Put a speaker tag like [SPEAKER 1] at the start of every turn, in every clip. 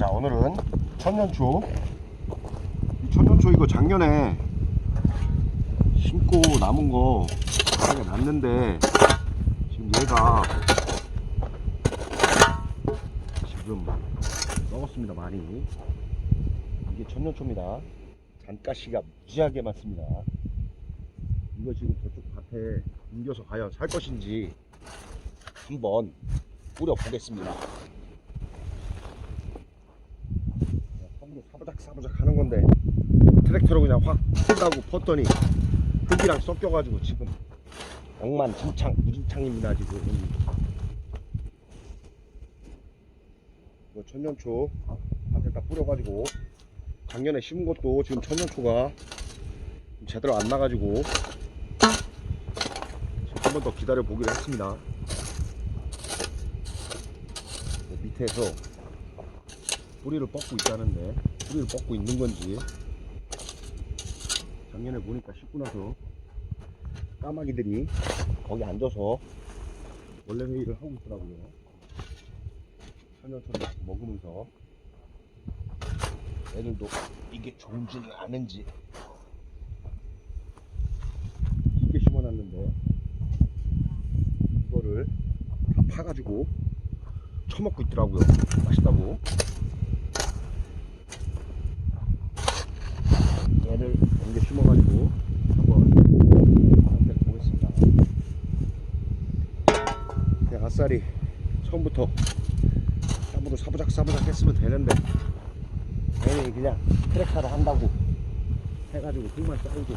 [SPEAKER 1] 자 오늘은 천년초. 이 천년초 이거 작년에 심고 남은 거 바닥에 놨는데 지금 얘가 지금 썩었습니다 많이. 이게 천년초입니다. 잔가시가 무지하게 많습니다. 이거 지금 저쪽 밭에 옮겨서 과연 살 것인지 한번 뿌려 보겠습니다 사부작 하는 건데 트랙터로 그냥 확 푼다고 펐더니 흙이랑 섞여가지고 지금 엉만진창 무진창입니다 지금. 이거 천년초 밭에다 뿌려가지고 작년에 심은 것도 지금 천년초가 제대로 안 나가지고 한 번 더 기다려 보기로 했습니다. 밑에서 뿌리를 뻗고 있다는데 뿌리를 뻗고 있는 건지. 작년에 보니까 씻고 나서 까마귀들이 거기 앉아서 원래 회의를 하고 있더라고요. 천연초를 먹으면서 애들도 이게 좋은지는 아는지 깊게 심어놨는데 이거를 다 파가지고 처먹고 있더라고요. 맛있다고 얘를 옮겨 심어가지고 한번 상태를 보겠습니다. 그냥 아싸리 처음부터 아무도 사부작 사부작 했으면 되는데 괜히 그냥 트랙타를 한다고 해가지고 흙만 쌓이고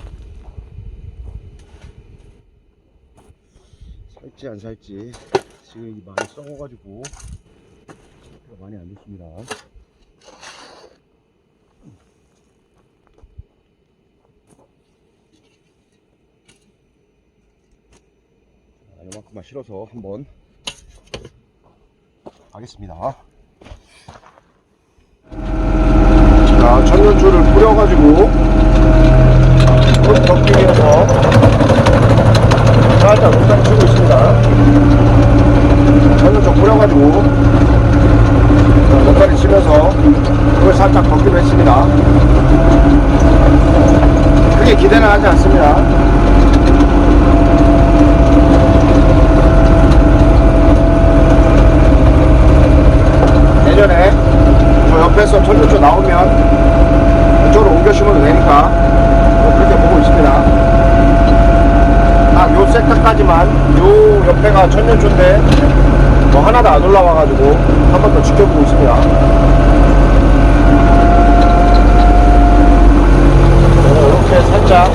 [SPEAKER 1] 살지 안 살지 지금 이 많이 썩어가지고 많이 안 좋습니다. 이만큼만 실어서 한번 하겠습니다. 자, 천연초를 뿌려가지고 흙 덮기 위해서 살짝 물감 치고 있습니다. 천연초 뿌려가지고 물감이 치면서 흙을 살짝 덮기로 했습니다. 크게 기대는 하지 않습니다. 내년에 저 옆에서 천년초 나오면 이쪽으로 옮겨 심어도 되니까 뭐 그렇게 보고 있습니다. 딱요 섹터까지만 요 옆에가 천년초인데 뭐 하나도 안 올라와 가지고 한 번 더 지켜보고 있습니다. 이렇게 살짝